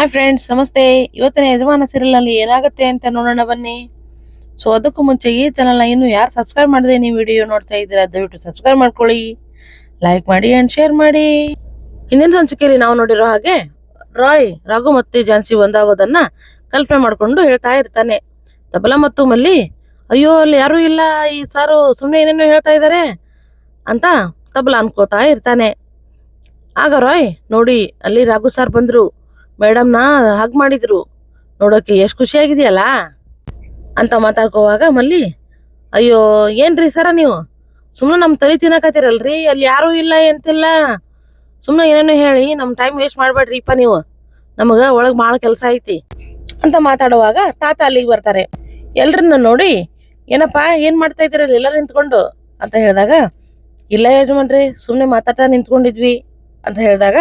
Hi friends ನಮಸ್ತೆ. ಇವತ್ತಿನ ಯಜಮಾನ serial ನಲ್ಲಿ ಏನಾಗುತ್ತೆ ಅಂತ ನೋಡೋಣ ಬನ್ನಿ. ಸೊ ಅದಕ್ಕೂ ಮುಂಚೆ ಈ ಚಾನಲ್ನ ಇನ್ನು ಯಾರು ಸಬ್ಸ್ಕ್ರೈಬ್ ಮಾಡದೆ ನೀವು ವಿಡಿಯೋ ನೋಡ್ತಾ ಇದ್ದೀರಾ, ದಯವಿಟ್ಟು ಸಬ್ಸ್ಕ್ರೈಬ್ ಮಾಡ್ಕೊಳ್ಳಿ. ಲೈಕ್ ಮಾಡಿ ಅಂಡ್ ಶೇರ್ ಮಾಡಿ. ಹಿಂದಿನ ಸಂಚಿಕೆಯಲ್ಲಿ ನಾವು ನೋಡಿರೋ ಹಾಗೆ, ರಾಯ್, ರಘು ಮತ್ತೆ ಜಾನ್ಸಿ ಒಂದಾಗೋದನ್ನ ಕಲ್ಪನೆ ಮಾಡ್ಕೊಂಡು ಹೇಳ್ತಾ ಇರ್ತಾನೆ. ತಬಲ ಮತ್ತು ಮಲ್ಲಿ, ಅಯ್ಯೋ, ಅಲ್ಲಿ ಯಾರೂ ಇಲ್ಲ, ಈ ಸಾರು ಸುಮ್ಮನೆ ಏನೇನೋ ಹೇಳ್ತಾ ಇದ್ದಾರೆ ಅಂತ ತಬಲ ಅನ್ಕೋತಾ ಇರ್ತಾನೆ. ಆಗ ರಾಯ್, ನೋಡಿ, ಅಲ್ಲಿ ರಾಘು ಸಾರ್ ಬಂದ್ರು. ಮೇಡಮ್ನ ಹಾಗೆ ಮಾಡಿದ್ರು. ನೋಡೋಕೆ ಎಷ್ಟು ಖುಷಿಯಾಗಿದೆಯಲ್ಲ? ಅಂತ ಮಾತಾಡ್ಕೋವಾಗ ಮಲ್ಲಿ, ಅಯ್ಯೋ, ಏನ್ರಿ ಸರ ನೀವು? ಸುಮ್ಮನೆ ನಮ್ಮ ತಲೆ ತಿನ್ನಕತ್ತೀರಲ್ರಿ? ಅಲ್ಲಿ ಯಾರೂ ಇಲ್ಲ ಎಂತಿಲ್ಲ? ಸುಮ್ಮನೆ ಏನೇನು ಹೇಳಿ ನಮ್ಮ ಟೈಮ್ ವೇಸ್ಟ್ ಮಾಡಬೇಡ್ರಿಪ್ಪ ನೀವು. ನಮಗೆ ಒಳಗೆ ಭಾಳ ಕೆಲಸ ಐತಿ. ಅಂತ ಮಾತಾಡುವಾಗ ತಾತ ಅಲ್ಲಿಗೆ ಬರ್ತಾರೆ. ಎಲ್ರನ್ನ ನೋಡಿ, ಏನಪ್ಪ, ಏನು ಮಾಡ್ತಾ ಇದ್ದೀರಲ್ಲ ಎಲ್ಲ ನಿಂತ್ಕೊಂಡು? ಅಂತ ಹೇಳಿದಾಗ, ಇಲ್ಲ ಯಜಮಾನ್ರಿ ಸುಮ್ಮನೆ ಮಾತಾಡ್ತಾ ನಿಂತ್ಕೊಂಡಿದ್ವಿ. ಅಂತ ಹೇಳಿದಾಗ,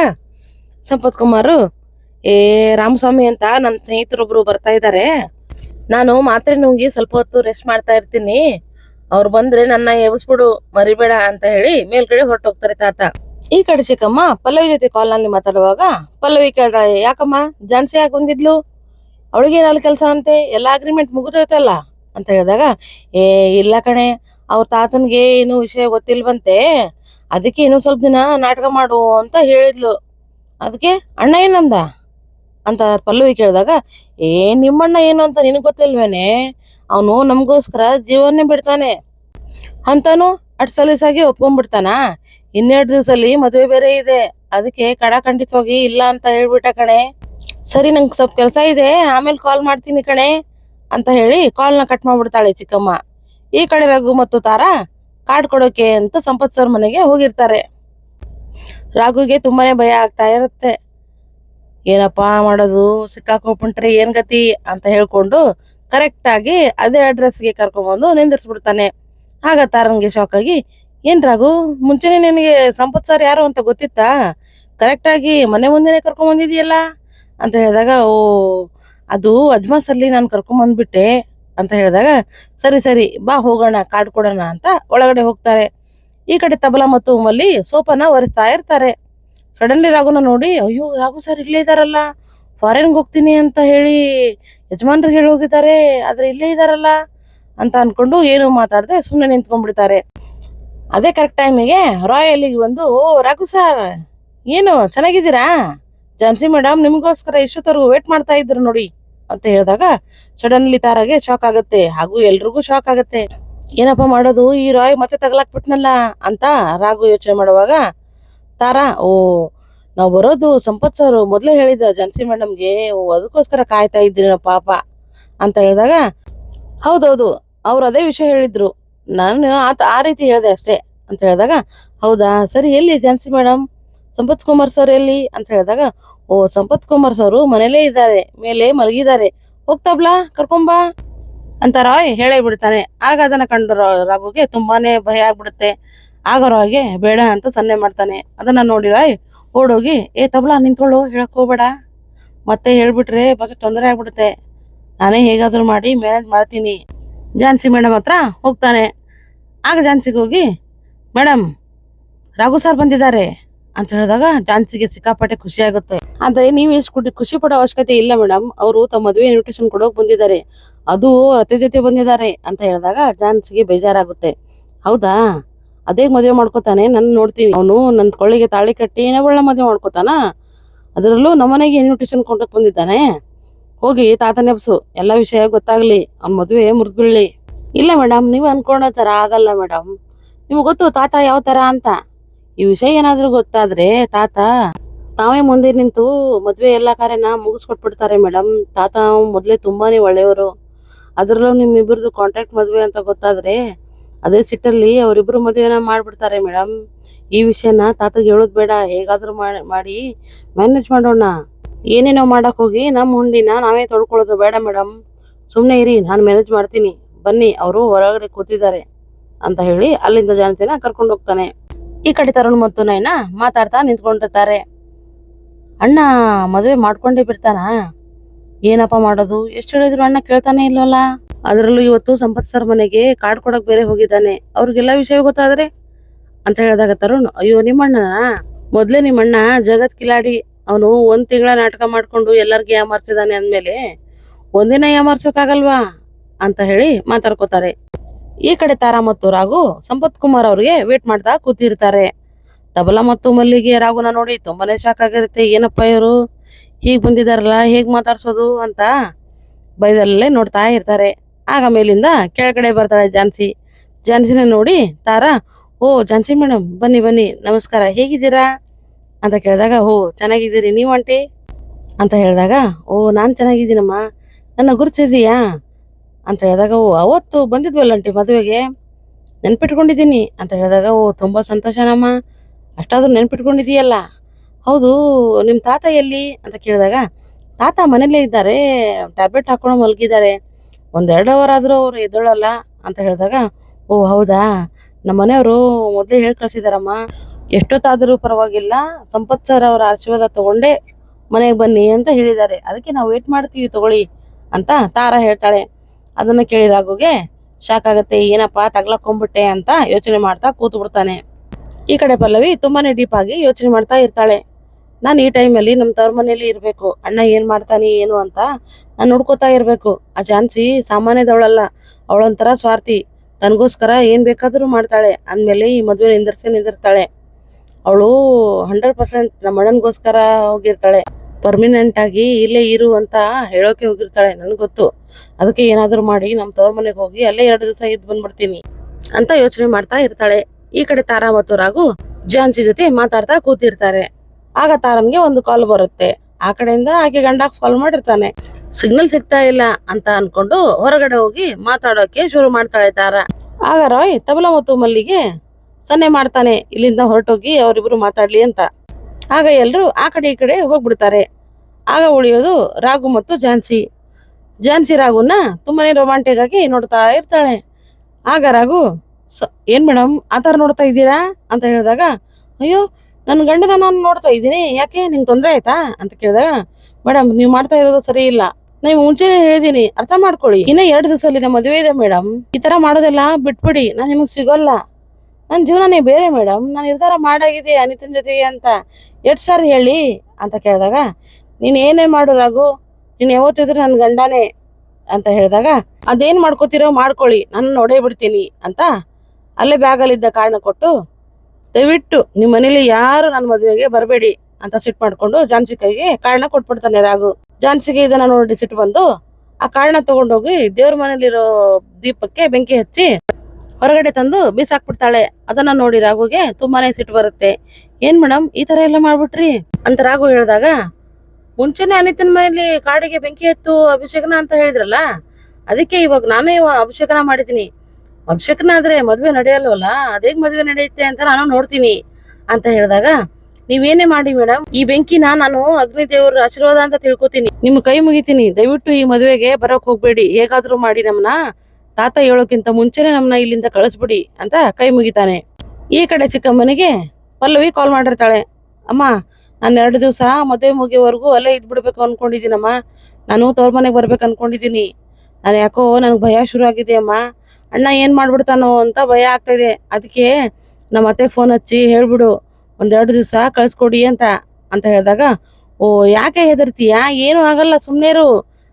ಸಂಪತ್ ಕುಮಾರು ಏ, ರಾಮಸ್ವಾಮಿ ಅಂತ ನನ್ನ ಸ್ನೇಹಿತರೊಬ್ರು ಬರ್ತಾ ಇದ್ದಾರೆ ನಾನು ಮಾತ್ರೆ ನುಂಗಿ ಸ್ವಲ್ಪ ಹೊತ್ತು ರೆಸ್ಟ್ ಮಾಡ್ತಾ ಇರ್ತೀನಿ. ಅವ್ರು ಬಂದ್ರೆ ನನ್ನ ಎಬ್ಸ್ಬಿಡು, ಮರಿಬೇಡ ಅಂತ ಹೇಳಿ ಮೇಲ್ಗಡೆ ಹೊರಟೋಗ್ತಾರೆ ತಾತ. ಈ ಕಡೆ ಚಿಕ್ಕಮ್ಮ, ಪಲ್ಲವಿ ಜೊತೆ ಕಾಲ್ನಲ್ಲಿ ಮಾತಾಡುವಾಗ, ಪಲ್ಲವಿ ಕೇಳ್ರ ಯಾಕಮ್ಮ, ಜಾನ್ಸಿ ಯಾಕೆ ಬಂದಿದ್ಲು? ಅವಳಿಗೆ ಅಲ್ಲಿ ಕೆಲಸ ಅಂತೆ? ಎಲ್ಲ ಅಗ್ರಿಮೆಂಟ್ ಮುಗಿದೋಯ್ತಲ್ಲ? ಅಂತ ಹೇಳಿದಾಗ, ಏ, ಇಲ್ಲ ಕಣೆ, ಅವ್ರ ತಾತನಿಗೆ ಏನು ವಿಷಯ ಗೊತ್ತಿಲ್ವಂತೆ. ಅದಕ್ಕೆ ಇನ್ನೂ ಸ್ವಲ್ಪ ದಿನ ನಾಟಕ ಮಾಡು ಅಂತ ಹೇಳಿದ್ಲು. ಅದಕ್ಕೆ, ಅಣ್ಣ ಏನಂದ? ಅಂತ ಪಲ್ಲವಿ ಕೇಳಿದಾಗ, ಏ, ನಿಮ್ಮಣ್ಣ ಏನು ಅಂತ ನಿನಗೆ ಗೊತ್ತಿಲ್ವೇನೆ? ಅವನು ನಮಗೋಸ್ಕರ ಜೀವನೇ ಬಿಡ್ತಾನೆ. ಅಂತಾನು ಅಟ್ ಸಲೀಸಾಗಿ ಒಪ್ಕೊಂಡ್ಬಿಡ್ತಾನ? ಇನ್ನೆರಡು ದಿವಸಲ್ಲಿ ಮದುವೆ ಬೇರೆ ಇದೆ. ಅದಕ್ಕೆ ಕಡಖಂಡಿತವಾಗಿ ಇಲ್ಲ ಅಂತ ಹೇಳ್ಬಿಟ್ಟ ಕಣೆ. ಸರಿ, ನಂಗೆ ಸ್ವಲ್ಪ ಕೆಲಸ ಇದೆ. ಆಮೇಲೆ ಕಾಲ್ ಮಾಡ್ತೀನಿ ಕಣೆ ಅಂತ ಹೇಳಿ ಕಾಲ್ನ ಕಟ್ ಮಾಡ್ಬಿಡ್ತಾಳೆ ಚಿಕ್ಕಮ್ಮ. ಈ ಕಡೆ ರಘು ಮತ್ತು ತಾರಾ ಕಾರ್ಡ್ ಕೊಡೋಕೆ ಅಂತ ಸಂಪತ್ ಸರ್ ಮನೆಗೆ ಹೋಗಿರ್ತಾರೆ. ರಾಘುಗೆ ತುಂಬಾನೇ ಭಯ ಆಗ್ತಾ ಇರುತ್ತೆ. ಏನಪ್ಪಾ ಮಾಡೋದು ಸಿಕ್ಕಾಕೊಂಡ್ಬಿಟ್ರೆ ಏನ್ ಗತಿ ಅಂತ ಹೇಳ್ಕೊಂಡು ಕರೆಕ್ಟಾಗಿ ಅದೇ ಅಡ್ರೆಸ್ಗೆ ಕರ್ಕೊಂಬಂದು ನಿಂದಿರ್ಸ್ಬಿಡ್ತಾನೆ. ಆಗ ತಾರನ್ಗೆ ಶಾಕ್ ಆಗಿ, ಏನ್ ರಾಘು, ಮುಂಚೆನೆ ನಿನಗೆ ಸಂಪತ್ ಸರ್ ಯಾರು ಅಂತ ಗೊತ್ತಿತ್ತಾ? ಕರೆಕ್ಟಾಗಿ ಮನೆ ಮುಂದೆನೆ ಕರ್ಕೊಂಬಂದಿದೆಯಲ್ಲ? ಅಂತ ಹೇಳಿದಾಗ, ಓ, ಅದು ಅಜ್ಮಾಸ್ ಅಲ್ಲಿ ನಾನು ಕರ್ಕೊಂಬಂದ್ಬಿಟ್ಟೆ ಅಂತ ಹೇಳಿದಾಗ, ಸರಿ ಸರಿ, ಬಾ ಹೋಗೋಣ ಕಾರ್ಡ್ ಕೊಡೋಣ ಅಂತ ಒಳಗಡೆ ಹೋಗ್ತಾರೆ. ಈ ಕಡೆ ತಬಲಾ ಮತ್ತು ಮಲ್ಲಿ ಸೋಪನ ಒರೆಸ್ತಾ ಇರ್ತಾರೆ. ಸಡನ್ಲಿ ರಾಘುನ ನೋಡಿ, ಅಯ್ಯೋ, ರಾಘು ಸರ್ ಇಲ್ಲೇ ಇದಾರಲ್ಲ. ಫಾರಿನ್ಗೆ ಹೋಗ್ತೀನಿ ಅಂತ ಹೇಳಿ ಯಜಮಾನ್ರಿಗೆ ಹೇಳಿ ಹೋಗಿದ್ದಾರೆ, ಆದ್ರೆ ಇಲ್ಲೇ ಇದಾರಲ್ಲ. ಅಂತ ಅನ್ಕೊಂಡು ಏನು ಮಾತಾಡದೆ ಸುಮ್ಮನೆ ನಿಂತ್ಕೊಂಡ್ಬಿಡ್ತಾರೆ. ಅದೇ ಕರೆಕ್ಟ್ ಟೈಮಿಗೆ ರಾಯ್ ಅಲ್ಲಿಗೆ ಬಂದು, ಓ, ರಾಘು ಸರ್ ಏನು, ಚೆನ್ನಾಗಿದ್ದೀರಾ? ಜಾನ್ಸಿ ಮೇಡಮ್ ನಿಮಗೋಸ್ಕರ ಇಷ್ಟೊತ್ತವರೆಗೂ ವೇಟ್ ಮಾಡ್ತಾ ಇದ್ರು ನೋಡಿ. ಅಂತ ಹೇಳಿದಾಗ ಸಡನ್ಲಿ ತಾರಾಗೆ ಶಾಕ್ ಆಗುತ್ತೆ. ಹಾಗೂ ಎಲ್ರಿಗೂ ಶಾಕ್ ಆಗುತ್ತೆ. ಏನಪ್ಪ ಮಾಡೋದು? ಈ ರಾಯ್ ಮತ್ತೆ ತಗಲಾಕ್ಬಿಟ್ನಲ್ಲ ಅಂತ ರಾಘು ಯೋಚನೆ ಮಾಡುವಾಗ ತಾರಾ ಓ, ನಾವು ಬರೋದು ಸಂಪತ್ ಸರ್ ಮೊದಲೇ ಹೇಳಿದ ಜನ್ಸಿ ಮೇಡಮ್ಗೆ ಅದಕ್ಕೋಸ್ಕರ ಕಾಯ್ತಾ ಇದ್ರಿ ಪಾಪ ಅಂತ ಹೇಳಿದಾಗ, ಹೌದೌದು, ಅವ್ರು ಅದೇ ವಿಷಯ ಹೇಳಿದ್ರು. ನಾನು ಆತ, ಆ ರೀತಿ ಹೇಳಿದೆ ಅಷ್ಟೇ ಅಂತ ಹೇಳಿದಾಗ, ಹೌದಾ, ಸರಿ, ಎಲ್ಲಿ ಜಾನ್ಸಿ ಮೇಡಮ್? ಸಂಪತ್ ಕುಮಾರ್ ಸರ್ ಎಲ್ಲಿ? ಅಂತ ಹೇಳಿದಾಗ, ಓ, ಸಂಪತ್ ಕುಮಾರ್ ಸರ್ ಮನೇಲೇ ಇದ್ದಾರೆ, ಮೇಲೆ ಮಲಗಿದ್ದಾರೆ. ಹೋಗ್ತಾಬ್ಲಾ ಕರ್ಕೊಂಬಾ ಅಂತ ರಾಯ್ ಹೇಳೇ ಬಿಡ್ತಾನೆ. ಆಗ ಅದನ್ನ ಕಂಡು ರಾಘುಗೆ ತುಂಬಾನೇ ಭಯ ಆಗ್ಬಿಡುತ್ತೆ. ಆಗ ಹಾಗೆ ಬೇಡ ಅಂತ ಸನ್ನೆ ಮಾಡ್ತಾನೆ. ಅದನ್ನ ನೋಡಿ ರಾಯ್ ಓಡೋಗಿ, ಏ ತಬ್ಲಾ, ನಿಂತ್ಕೊಳ್ಳು, ಹೇಳಕ್ ಹೋಗ್ಬೇಡ. ಮತ್ತೆ ಹೇಳ್ಬಿಟ್ರೆ ಮತ್ತೆ ತೊಂದರೆ ಆಗ್ಬಿಡುತ್ತೆ. ನಾನೇ ಹೇಗಾದ್ರೂ ಮಾಡಿ ಮ್ಯಾನೇಜ್ ಮಾಡ್ತೀನಿ. ಝಾನ್ಸಿ ಮೇಡಮ್ ಹತ್ರ ಹೋಗ್ತಾನೆ. ಆಗ ಝಾನ್ಸಿಗೆ ಹೋಗಿ, ಮೇಡಮ್, ರಾಘು ಸರ್ ಬಂದಿದ್ದಾರೆ. ಅಂತ ಹೇಳಿದಾಗ ಝಾನ್ಸಿಗೆ ಸಿಕ್ಕಾಪಟ್ಟೆ ಖುಷಿ ಆಗುತ್ತೆ. ಆದ್ರೆ ನೀವು ಎಷ್ಟು ಖುಷಿ ಪಡೋ ಅವಶ್ಯಕತೆ ಇಲ್ಲ ಮೇಡಮ್. ಅವರು ತಮ್ಮ ಮದುವೆ ಇನ್ವಿಟೇಷನ್ ಕೊಡೋಕ್ ಬಂದಿದ್ದಾರೆ. ಅದು ರತೆ ಜೊತೆ ಬಂದಿದ್ದಾರೆ ಅಂತ ಹೇಳಿದಾಗ ಝಾನ್ಸಿಗೆ ಬೇಜಾರಾಗುತ್ತೆ. ಹೌದಾ? ಅದೇ ಮದುವೆ ಮಾಡ್ಕೋತಾನೆ ನನ್ನ ನೋಡ್ತೀನಿ. ಅವನು ನನ್ನ ಕೊಳ್ಳಿಗೆ ತಾಳಿ ಕಟ್ಟಿ ಒಳ್ಳೆ ಮದುವೆ ಮಾಡ್ಕೋತಾನ? ಅದರಲ್ಲೂ ನಮ್ಮನೆಗೆ ಇನ್ವಿಟೇಷನ್ ಕೊಂಡಕ್ ಬಂದಿದ್ದಾನೆ? ಹೋಗಿ ತಾತ ನೆಪ್ಸು ಎಲ್ಲ ವಿಷಯ ಗೊತ್ತಾಗ್ಲಿ, ಅವ್ನ ಮದುವೆ ಮುರಿದು ಬೀಳ್ಲಿ ಇಲ್ಲ ಮೇಡಮ್ ನೀವು ಅನ್ಕೊಂಡೋ ಥರ ಆಗಲ್ಲ ಮೇಡಮ್ ನಿಮ್ಗೆ ಗೊತ್ತು ತಾತ ಯಾವ ಥರ ಅಂತ. ಈ ವಿಷಯ ಏನಾದ್ರೂ ಗೊತ್ತಾದ್ರೆ ತಾತ, ತಾವೇ ಮುಂದೆ ನಿಂತು ಮದುವೆ ಎಲ್ಲ ಕಾರ್ಯನ ಮುಗಿಸ್ಕೊಟ್ಬಿಡ್ತಾರೆ ಮೇಡಮ್ ತಾತ ಮೊದಲೇ ತುಂಬಾನೇ ಒಳ್ಳೆಯವರು. ಅದರಲ್ಲೂ ನಿಮ್ಮಿಬ್ಬರದು ಕಾಂಟ್ರಾಕ್ಟ್ ಮದುವೆ ಅಂತ ಗೊತ್ತಾದ್ರೆ ಅದೇ ಸಿಟ್ಟಲ್ಲಿ ಅವರಿಬ್ರು ಮದುವೆನ ಮಾಡ್ಬಿಡ್ತಾರೆ ಮೇಡಮ್. ಈ ವಿಷಯನ ತಾತಗೆ ಹೇಳೋದು ಬೇಡ, ಹೇಗಾದ್ರೂ ಮಾಡಿ ಮ್ಯಾನೇಜ್ ಮಾಡೋಣ. ಏನೇನೋ ಮಾಡಕ್ ಹೋಗಿ ನಮ್ಮ ಹುಂಡಿನ ನಾವೇ ತೊಳ್ಕೊಳ್ಳೋದು ಬೇಡ ಮೇಡಮ್. ಸುಮ್ಮನೆ ಇರಿ, ನಾನು ಮ್ಯಾನೇಜ್ ಮಾಡ್ತೀನಿ. ಬನ್ನಿ, ಅವರು ಹೊರಗಡೆ ಕೂತಿದ್ದಾರೆ ಅಂತ ಹೇಳಿ ಅಲ್ಲಿಂದ ಜನತೆನ ಕರ್ಕೊಂಡು ಹೋಗ್ತಾನೆ. ಈ ಕಡೆ ತರುಣ್ ಮತ್ತು ನಯನ ಮಾತಾಡ್ತಾ ನಿಂತ್ಕೊಂಡಿರ್ತಾರೆ. ಅಣ್ಣ, ಮದುವೆ ಮಾಡ್ಕೊಂಡೇ ಬಿಡ್ತಾನ? ಏನಪ್ಪ ಮಾಡೋದು? ಎಷ್ಟು ಹೇಳಿದ್ರು ಅಣ್ಣ ಕೇಳ್ತಾನೆ ಇಲ್ವಲ್ಲ? ಅದರಲ್ಲೂ ಇವತ್ತು ಸಂಪತ್ ಸರ್ ಮನೆಗೆ ಕಾರ್ಡ್ ಕೊಡಕ್ ಬೇರೆ ಹೋಗಿದ್ದಾನೆ. ಅವ್ರಿಗೆಲ್ಲ ವಿಷಯ ಗೊತ್ತಾದ್ರೆ ಅಂತ ಹೇಳಿದಾಗ ತರುಣ್, ಅಯ್ಯೋ, ನಿಮ್ಮಣ್ಣನ? ಮೊದ್ಲೇ ನಿಮ್ಮಣ್ಣ ಜಗತ್ ಕಿಲಾಡಿ. ಅವನು ಒಂದ್ ತಿಂಗಳ ನಾಟಕ ಮಾಡ್ಕೊಂಡು ಎಲ್ಲರಿಗೂ ಯಾಮಾರ್ಸಿದಾನೆ ಅಂದ್ಮೇಲೆ ಒಂದಿನ ಯಾಮಾರ್ಸೋಕಾಗಲ್ವಾ? ಅಂತ ಹೇಳಿ ಮಾತಾಡ್ಕೋತಾರೆ. ಈ ಕಡೆ ತಾರಾ ಮತ್ತು ರಾಘು ಸಂಪತ್ ಕುಮಾರ್ ಅವ್ರಿಗೆ ವೇಟ್ ಮಾಡ್ತಾ ಕೂತಿರ್ತಾರೆ. ತಬಲ ಮತ್ತು ಮಲ್ಲಿಗೆ ರಾಘುನ ನೋಡಿ ತುಂಬಾನೇ ಶಾಕ್ ಆಗಿರುತ್ತೆ. ಏನಪ್ಪ ಇವರು? ಹೀಗ್ ಬಂದಿದಾರಲ್ಲ, ಹೇಗ್ ಮಾತಾಡ್ಸೋದು? ಅಂತ ಬೈದಲ್ಲೇ ನೋಡ್ತಾ ಇರ್ತಾರೆ. ಆಗ ಮೇಲಿಂದ ಕೆಳಗಡೆ ಬರ್ತಾಳೆ ಝಾನ್ಸಿ ಝಾನ್ಸಿನ ನೋಡಿ, ತಾರಾ, ಓ ಝಾನ್ಸಿ ಮೇಡಮ್ ಬನ್ನಿ ಬನ್ನಿ, ನಮಸ್ಕಾರ, ಹೇಗಿದ್ದೀರಾ? ಅಂತ ಕೇಳಿದಾಗ, ಓ, ಚೆನ್ನಾಗಿದ್ದೀರಿ, ನೀವು ಆಂಟಿ? ಅಂತ ಹೇಳಿದಾಗ, ಓ, ನಾನು ಚೆನ್ನಾಗಿದ್ದೀನಮ್ಮ. ನನ್ನ ಗುರುತಿದೀಯಾ ಅಂತ ಹೇಳಿದಾಗ, ಓ, ಅವತ್ತು ಬಂದಿದ್ವಲ್ಲ ಆಂಟಿ ಮದುವೆಗೆ? ನೆನ್ಪಿಟ್ಕೊಂಡಿದ್ದೀನಿ. ಅಂತ ಹೇಳಿದಾಗ, ಓ, ತುಂಬ ಸಂತೋಷನಮ್ಮ ಅಷ್ಟಾದರೂ ನೆನ್ಪಿಟ್ಕೊಂಡಿದೀಯಲ್ಲ ಹೌದು ನಿಮ್ಮ ತಾತ ಎಲ್ಲಿ? ಅಂತ ಕೇಳಿದಾಗ, ತಾತ ಮನೇಲೇ ಇದ್ದಾರೆ, ಟ್ಯಾಬ್ಲೆಟ್ ಹಾಕೊಂಡು ಮಲಗಿದ್ದಾರೆ. ಒಂದೆರಡು ಅವರ್ ಆದರೂ ಅವ್ರು ಎದ್ದೊಳಲ್ಲ ಅಂತ ಹೇಳಿದಾಗ, ಓ ಹೌದಾ? ನಮ್ಮ ಮನೆಯವರು ಮೊದಲೇ ಹೇಳಿ ಕಳ್ಸಿದಾರಮ್ಮ, ಎಷ್ಟೊತ್ತಾದರೂ ಪರವಾಗಿಲ್ಲ, ಸಂಪತ್ ಸರ್ ಅವರ ಆಶೀರ್ವಾದ ತಗೊಂಡೇ ಮನೆಗೆ ಬನ್ನಿ ಅಂತ ಹೇಳಿದ್ದಾರೆ. ಅದಕ್ಕೆ ನಾವು ವೇಟ್ ಮಾಡ್ತೀವಿ ತಗೊಳ್ಳಿ ಅಂತ ತಾರ ಹೇಳ್ತಾಳೆ. ಅದನ್ನ ಕೇಳಿ ರಾಘುಗೆ, ಶಾಕ್ ಆಗತ್ತೆ, ಏನಪ್ಪ ತಗ್ಲಕ್ಕೊಂಬಿಟ್ಟೆ ಅಂತ ಯೋಚನೆ ಮಾಡ್ತಾ ಕೂತು ಬಿಡ್ತಾನೆ ಈ ಕಡೆ ಪಲ್ಲವಿ ತುಂಬಾನೇ ಡೀಪ್ ಆಗಿ ಯೋಚನೆ ಮಾಡ್ತಾ ಇರ್ತಾಳೆ. ನಾನು ಈ ಟೈಮಲ್ಲಿ ನಮ್ಮ ತವ್ರ ಮನೇಲಿ ಇರಬೇಕು. ಅಣ್ಣ ಏನು ಮಾಡ್ತಾನೆ, ಏನು ಅಂತ ನಾನು ನೋಡ್ಕೋತಾ ಇರಬೇಕು. ಆ ಝಾನ್ಸಿ ಸಾಮಾನ್ಯದವಳಲ್ಲ, ಅವಳೊಂಥರ ಸ್ವಾರ್ಥಿ. ತನಗೋಸ್ಕರ ಏನು ಬೇಕಾದರೂ ಮಾಡ್ತಾಳೆ. ಅಂದ್ಮೇಲೆ ಈ ಮದುವೆ ನಿಂದರ್ಸಿ ನಿಂದಿರ್ತಾಳೆ. ಅವಳು ಹಂಡ್ರೆಡ್ ಪರ್ಸೆಂಟ್ ನಮ್ಮ ಅಣ್ಣನಿಗೋಸ್ಕರ ಹೋಗಿರ್ತಾಳೆ. ಪರ್ಮಿನೆಂಟ್ ಆಗಿ ಇಲ್ಲೇ ಇರು ಅಂತ ಹೇಳೋಕೆ ಹೋಗಿರ್ತಾಳೆ, ನನಗೆ ಗೊತ್ತು. ಅದಕ್ಕೆ ಏನಾದರೂ ಮಾಡಿ ನಮ್ಮ ತವ್ರ ಮನೆಗೆ ಹೋಗಿ ಅಲ್ಲೇ ಎರಡು ದಿವಸ ಇದ್ದು ಬಂದ್ಬಿಡ್ತೀನಿ ಅಂತ ಯೋಚನೆ ಮಾಡ್ತಾ ಇರ್ತಾಳೆ. ಈ ಕಡೆ ತಾರಾ ಮತ್ತು ರಾಗು ಝಾನ್ಸಿ ಜೊತೆ ಮಾತಾಡ್ತಾ ಕೂತಿರ್ತಾರೆ. ಆಗ ತಾರಮ್ಗೆ ಒಂದು ಕಾಲ್ ಬರುತ್ತೆ. ಆ ಕಡೆಯಿಂದ ಆಕೆ ಗಂಡ ಕಾಲ್ ಮಾಡಿರ್ತಾನೆ. ಸಿಗ್ನಲ್ ಸಿಗ್ತಾ ಇಲ್ಲ ಅಂತ ಅನ್ಕೊಂಡು ಹೊರಗಡೆ ಹೋಗಿ ಮಾತಾಡೋಕೆ ಶುರು ಮಾಡ್ತಾಳೆ ತಾರ. ಆಗ ರಾಯ್ ತಬಲ ಮತ್ತು ಮಲ್ಲಿಗೆ ಸನ್ನೆ ಮಾಡ್ತಾನೆ, ಇಲ್ಲಿಂದ ಹೊರಟೋಗಿ ಅವರಿಬ್ರು ಮಾತಾಡ್ಲಿ ಅಂತ. ಆಗ ಎಲ್ಲರೂ ಆ ಕಡೆ ಈ ಕಡೆ ಹೋಗ್ಬಿಡ್ತಾರೆ. ಆಗ ಉಳಿಯೋದು ರಾಘು ಮತ್ತು ಝಾನ್ಸಿ. ಝಾನ್ಸಿ ರಾಘುನ ತುಂಬಾನೇ ರೊಮ್ಯಾಂಟಿಕ್ ಆಗಿ ನೋಡ್ತಾ ಇರ್ತಾಳೆ. ಆಗ ರಾಘು, ಸ, ಏನ್ ಮೇಡಮ್ ಆ ಥರ ನೋಡ್ತಾ ಇದ್ದೀರಾ? ಅಂತ ಹೇಳಿದಾಗ, ಅಯ್ಯೋ ನನ್ನ ಗಂಡನ ನಾನು ನೋಡ್ತಾ ಇದ್ದೀನಿ. ಯಾಕೆ? ನಿಂಗೆ ತೊಂದರೆ ಆಯ್ತಾ? ಅಂತ ಕೇಳಿದಾಗ ಮೇಡಮ್ ನೀವು ಮಾಡ್ತಾ ಇರೋದು ಸರಿ ಇಲ್ಲ. ನೀವು ಮುಂಚೆನೆ ಹೇಳಿದೀನಿ ಅರ್ಥ ಮಾಡ್ಕೊಳ್ಳಿ. ಇನ್ನೂ ಎರಡು ದಿವಸದಲ್ಲಿ ನಮ್ಮ ಮದುವೆ ಇದೆ ಮೇಡಮ್ ಈ ತರ ಮಾಡೋದೆಲ್ಲ ಬಿಟ್ಬಿಡಿ. ನಾನು ನಿಮಗೆ ಸಿಗೋಲ್ಲ. ನನ್ನ ಜೀವನನೇ ಬೇರೆ ಮೇಡಮ್ ನಾನು ನಿರ್ಧಾರ ಮಾಡಾಗಿದೆ ಅನಿತನ ಜೊತೆಗೆ ಅಂತ ಎಷ್ಟು ಸಾರಿ ಹೇಳಿ ಅಂತ ಕೇಳಿದಾಗ, ನೀನು ಏನೇ ಮಾಡು ರಾಘು. ನೀನ್ ಯಾವತ್ತಿದ್ರು ನನ್ನ ಗಂಡನೇ. ಅಂತ ಹೇಳಿದಾಗ, ಅದೇನ್ ಮಾಡ್ಕೋತಿರೋ ಮಾಡ್ಕೊಳ್ಳಿ. ನಾನು ನೋಡೇ ಬಿಡ್ತೀನಿ. ಅಂತ ಅಲ್ಲೇ ಬ್ಯಾಗಲ್ಲಿದ್ದ ಕಾರಣ ಕೊಟ್ಟು ದಯವಿಟ್ಟು ನಿಮ್ಮ ಮನೇಲಿ ಯಾರು ನನ್ನ ಮದುವೆಗೆ ಬರಬೇಡಿ ಅಂತ ಸಿಟ್ ಮಾಡ್ಕೊಂಡು ಜಾನ್ಸಿ ಕೈಗೆ ಕಾರಣ ಕೊಟ್ಬಿಡ್ತಾನೆ ರಾಘು. ಜಾನ್ಸಿಗೆ ಇದನ್ನ ನೋಡಿ ಸಿಟ್ಟು ಬಂದು ಆ ಕಾರಣ ತಗೊಂಡೋಗಿ ದೇವ್ರ ಮನೇಲಿರೋ ದೀಪಕ್ಕೆ ಬೆಂಕಿ ಹಚ್ಚಿ ಹೊರಗಡೆ ತಂದು ಬೀಸಾಕ್ಬಿಡ್ತಾಳೆ. ಅದನ್ನ ನೋಡಿ ರಾಘುಗೆ ತುಂಬಾನೇ ಸಿಟ್ಟು ಬರುತ್ತೆ. ಏನ್ ಮೇಡಮ್ ಈ ತರ ಎಲ್ಲ ಮಾಡ್ಬಿಟ್ರಿ? ಅಂತ ರಾಘು ಹೇಳಿದಾಗ, ಮುಂಚೆನೆ ಅನಿತನ ಮನೇಲಿ ಕಾಡಿಗೆ ಬೆಂಕಿ ಹತ್ತು ಅಭಿಷೇಕನ ಅಂತ ಹೇಳಿದ್ರಲ್ಲ, ಅದಕ್ಕೆ ಇವಾಗ ನಾನೇ ಅಭಿಷೇಕನ ಮಾಡಿದ್ದೀನಿ. ಅಭಿಷೇಕನ ಆದ್ರೆ ಮದ್ವೆ ನಡೆಯಲ್ವಲ್ಲ? ಅದೇ ಮದ್ವೆ ನಡೆಯುತ್ತೆ ಅಂತ ನಾನು ನೋಡ್ತೀನಿ ಅಂತ ಹೇಳಿದಾಗ, ನೀವೇನೇ ಮಾಡಿ ಮೇಡಮ್ ಈ ಬೆಂಕಿನ ನಾನು ಅಗ್ನಿ ದೇವರ ಆಶೀರ್ವಾದ ಅಂತ ತಿಳ್ಕೊತೀನಿ. ನಿಮ್ ಕೈ ಮುಗಿತೀನಿ. ದಯವಿಟ್ಟು ಈ ಮದುವೆಗೆ ಬರೋಕ್ ಹೋಗ್ಬೇಡಿ. ಹೇಗಾದ್ರೂ ಮಾಡಿ ನಮ್ನ. ತಾತ ಹೇಳೋಕ್ಕಿಂತ ಮುಂಚೆನೆ ನಮ್ನ ಇಲ್ಲಿಂದ ಕಳಿಸ್ಬಿಡಿ ಅಂತ ಕೈ ಮುಗಿತಾನೆ. ಈ ಕಡೆ ಚಿಕ್ಕಮ್ಮನಿಗೆ ಪಲ್ಲವಿ ಕಾಲ್ ಮಾಡಿರ್ತಾಳೆ. ಅಮ್ಮ, ನಾನು ಎರಡು ದಿವಸ ಮದುವೆ ಮುಗಿಯೋವರೆಗೂ ಅಲ್ಲೇ ಇದ್ಬಿಡ್ಬೇಕು ಅನ್ಕೊಂಡಿದ್ದೀನಮ್ಮ ನಾನು ತವ್ರ ಮನೆಗೆ ಬರ್ಬೇಕು ಅನ್ಕೊಂಡಿದ್ದೀನಿ ನಾನು ಯಾಕೋ ನನಗೆ ಭಯ ಶುರು ಆಗಿದೆ ಅಮ್ಮ. ಅಣ್ಣ ಏನ್ ಮಾಡ್ಬಿಡ್ತಾನೋ ಅಂತ ಭಯ ಆಗ್ತಾ ಇದೆ. ಅದಕ್ಕೆ ನಮ್ಮ ಅತ್ತೆ ಫೋನ್ ಹಚ್ಚಿ ಹೇಳ್ಬಿಡು, ಒಂದೆರಡು ದಿವಸ ಕಳಿಸ್ಕೊಡಿ ಅಂತ ಅಂತ ಹೇಳಿದಾಗ, ಓ, ಯಾಕೆ ಹೆದರ್ತೀಯಾ? ಏನು ಆಗಲ್ಲ ಸುಮ್ಮನೆರು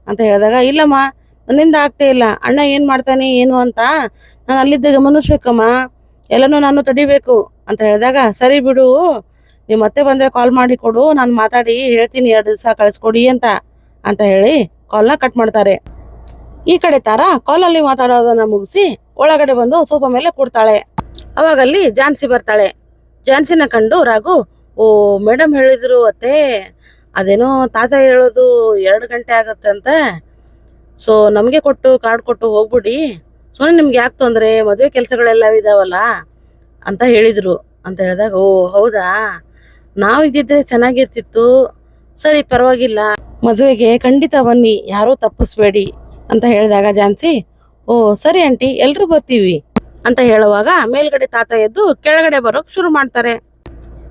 ಅಂತ ಹೇಳಿದಾಗ, ಇಲ್ಲಮ್ಮ, ನನ್ನಿಂದ ಆಗ್ತಾ ಇಲ್ಲ. ಅಣ್ಣ ಏನ್ ಮಾಡ್ತಾನೆ, ಏನು ಅಂತ, ನಾನು ಅಲ್ಲಿದ್ದ ಗಮನಿಸ್ಬೇಕಮ್ಮ, ಎಲ್ಲನೂ ನಾನು ತಡಿಬೇಕು, ಅಂತ ಹೇಳಿದಾಗ, ಸರಿ ಬಿಡು ನೀವು ಮತ್ತೆ ಬಂದ್ರೆ ಕಾಲ್ ಮಾಡಿ ಕೊಡು, ನಾನು ಮಾತಾಡಿ ಹೇಳ್ತೀನಿ, ಎರಡು ದಿವಸ ಕಳಿಸ್ಕೊಡಿ ಅಂತ ಅಂತ ಹೇಳಿ ಕಾಲ್ನ ಕಟ್ ಮಾಡ್ತಾರೆ. ಈ ಕಡೆ ತಾರ ಕಾಲಲ್ಲಿ ಮಾತಾಡೋದನ್ನ ಮುಗಿಸಿ ಒಳಗಡೆ ಬಂದು ಸೋಫಾ ಮೇಲೆ ಕೂಡ್ತಾಳೆ. ಅವಾಗ ಅಲ್ಲಿ ಝಾನ್ಸಿ ಬರ್ತಾಳೆ. ಜಾನ್ಸಿನ ಕಂಡು ರಾಘು, ಓ ಮೇಡಮ್ ಹೇಳಿದ್ರು ಅತ್ತೆ. ಅದೇನೋ ತಾತ ಹೇಳೋದು ಎರಡು ಗಂಟೆ ಆಗುತ್ತೆ ಅಂತ. ಸೊ, ನಮಗೆ ಕೊಟ್ಟು, ಕಾರ್ಡ್ ಕೊಟ್ಟು ಹೋಗ್ಬಿಡಿ. ಸುಮ್ಮನೆ ನಿಮ್ಗೆ ಯಾಕೆ ತೊಂದರೆ? ಮದುವೆ ಕೆಲಸಗಳೆಲ್ಲ ಇದಾವಲ್ಲ? ಅಂತ ಹೇಳಿದರು. ಅಂತ ಹೇಳಿದಾಗ, ಓ, ಹೌದಾ? ನಾವು ಇದ್ದಿದ್ರೆ ಚೆನ್ನಾಗಿರ್ತಿತ್ತು. ಸರಿ, ಪರವಾಗಿಲ್ಲ. ಮದುವೆಗೆ ಖಂಡಿತ ಬನ್ನಿ. ಯಾರೂ ತಪ್ಪಿಸ್ಬೇಡಿ. ಅಂತ ಹೇಳಿದಾಗ ಝಾನ್ಸಿ ಓ, ಸರಿ ಆಂಟಿ ಎಲ್ಲರೂ ಬರ್ತೀವಿ ಅಂತ ಹೇಳುವಾಗ ಮೇಲ್ಗಡೆ ತಾತ ಎದ್ದು ಕೆಳಗಡೆ ಬರೋಕ್ ಶುರು ಮಾಡ್ತಾರೆ.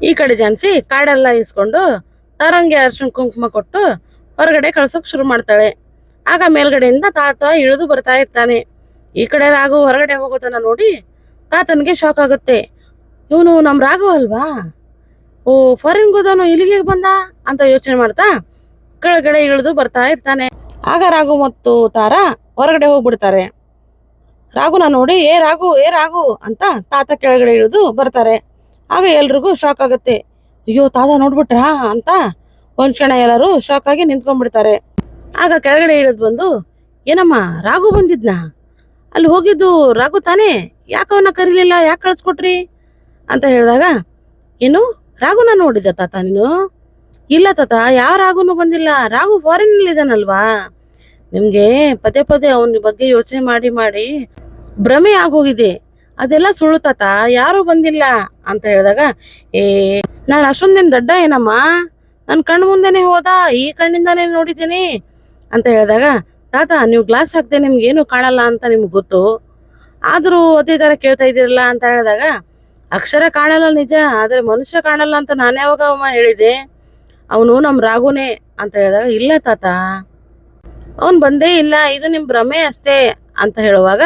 ಈ ಕಡೆ ಝಾನ್ಸಿ ಕಾಡೆಲ್ಲ ಇಸ್ಕೊಂಡು ತಾರಂಗೆ ಅರ್ಶಿನ ಕುಂಕುಮ ಕೊಟ್ಟು ಹೊರಗಡೆ ಕಳ್ಸೋಕ್ ಶುರು ಮಾಡ್ತಾಳೆ. ಆಗ ಮೇಲ್ಗಡೆಯಿಂದ ತಾತ ಇಳಿದು ಬರ್ತಾ ಇರ್ತಾನೆ. ಈ ಕಡೆ ರಾಘು ಹೊರಗಡೆ ಹೋಗೋದನ್ನ ನೋಡಿ ತಾತನಿಗೆ ಶಾಕ್ ಆಗುತ್ತೆ. ಇವನು ನಮ್ಮ ರಾಘು ಅಲ್ವಾ? ಓ ಫಾರಿನ್ ಗೋದನು ಇಲ್ಲಿಗೆ ಬಂದ? ಅಂತ ಯೋಚನೆ ಮಾಡ್ತಾ ಕೆಳಗಡೆ ಇಳಿದು ಬರ್ತಾ ಇರ್ತಾನೆ. ಆಗ ರಾಘು ಮತ್ತು ತಾರ ಹೊರಗಡೆ ಹೋಗ್ಬಿಡ್ತಾರೆ. ರಾಘುನ ನೋಡಿ, ಏ ರಾಘು ಏ ರಾಘು ಅಂತ ತಾತ ಕೆಳಗಡೆ ಇಳಿದು ಬರ್ತಾರೆ. ಆಗ ಎಲ್ರಿಗೂ ಶಾಕ್ ಆಗುತ್ತೆ. ಅಯ್ಯೋ, ತಾತ ನೋಡ್ಬಿಟ್ರಾ ಅಂತ ಒಂದ್ ಕ್ಷಣ ಎಲ್ಲರೂ ಶಾಕ್ ಆಗಿ ನಿಂತ್ಕೊಂಡ್ಬಿಡ್ತಾರೆ. ಆಗ ಕೆಳಗಡೆ ಇಳಿದು ಬಂದು, ಏನಮ್ಮ, ರಾಘು ಬಂದಿದ್ನ? ಅಲ್ಲಿ ಹೋಗಿದ್ದು ರಾಘು ತಾನೇ? ಯಾಕೆ ಅವನ್ನ ಕರೀಲಿಲ್ಲ? ಯಾಕೆ ಕಳಿಸ್ಕೊಟ್ರಿ? ಅಂತ ಹೇಳಿದಾಗ, ಏನು, ರಾಘುನ ನೋಡಿದ ತಾತ ನೀನು? ಇಲ್ಲ ತಾತ, ಯಾವ ರಾಘುನು ಬಂದಿಲ್ಲ. ರಾಘು ಫಾರಿನ್ ಇದಾನಲ್ವಾ ನಿಮ್ಗೆ ಪದೇ ಪದೇ ಅವನ ಬಗ್ಗೆ ಯೋಚನೆ ಮಾಡಿ ಮಾಡಿ ಭ್ರಮೆ ಆಗೋಗಿದೆ. ಅದೆಲ್ಲ ಸುಳ್ಳು ತಾತ ಯಾರು ಬಂದಿಲ್ಲ ಅಂತ ಹೇಳಿದಾಗ, ಏ, ನಾನು ಅಷ್ಟೊಂದೇನು ದೊಡ್ಡ ಏನಮ್ಮ? ನನ್ನ ಕಣ್ಣು ಮುಂದೆನೆ ಹೋದ, ಈ ಕಣ್ಣಿಂದಾನೇ ನೋಡಿದ್ದೀನಿ. ಅಂತ ಹೇಳಿದಾಗ, ತಾತ, ನೀವು ಗ್ಲಾಸ್ ಹಾಕ್ದೆ ನಿಮ್ಗೆ ಏನು ಕಾಣಲ್ಲ ಅಂತ ನಿಮ್ಗೆ ಗೊತ್ತು. ಆದರೂ ಅದೇ ಥರ ಕೇಳ್ತಾ ಇದ್ದೀರಲ್ಲ ಅಂತ ಹೇಳಿದಾಗ, ಅಕ್ಷರ ಕಾಣಲ್ಲ ನಿಜ, ಆದರೆ ಮನುಷ್ಯ ಕಾಣಲ್ಲ ಅಂತ ನಾನು ಯಾವಾಗ ಹೇಳಿದೆ? ಅವನು ನಮ್ಮ ರಾಘುನೇ ಅಂತ ಹೇಳಿದಾಗ, ಇಲ್ಲ ತಾತ. ಅವನು ಬಂದೇ ಇಲ್ಲ, ಇದು ನಿಮ್ಮ ಭ್ರಮೆ ಅಷ್ಟೇ ಅಂತ ಹೇಳುವಾಗ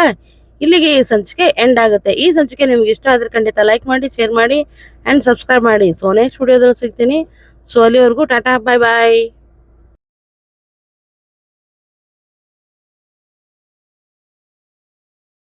ಇಲ್ಲಿಗೆ ಈ ಸಂಚಿಕೆ ಎಂಡ್ ಆಗುತ್ತೆ. ಈ ಸಂಚಿಕೆ ನಿಮ್ಗೆ ಇಷ್ಟ ಆದ್ರೆ ಖಂಡಿತ ಲೈಕ್ ಮಾಡಿ ಶೇರ್ ಮಾಡಿ ಆ್ಯಂಡ್ ಸಬ್ಸ್ಕ್ರೈಬ್ ಮಾಡಿ. ಸೊ ನೆಕ್ಸ್ಟ್ ವಿಡಿಯೋದಲ್ಲಿ ಸಿಗ್ತೀನಿ. ಸೊ ಅಲ್ಲಿವರೆಗೂ ಟಾಟಾ ಬಾಯ್ ಬಾಯ್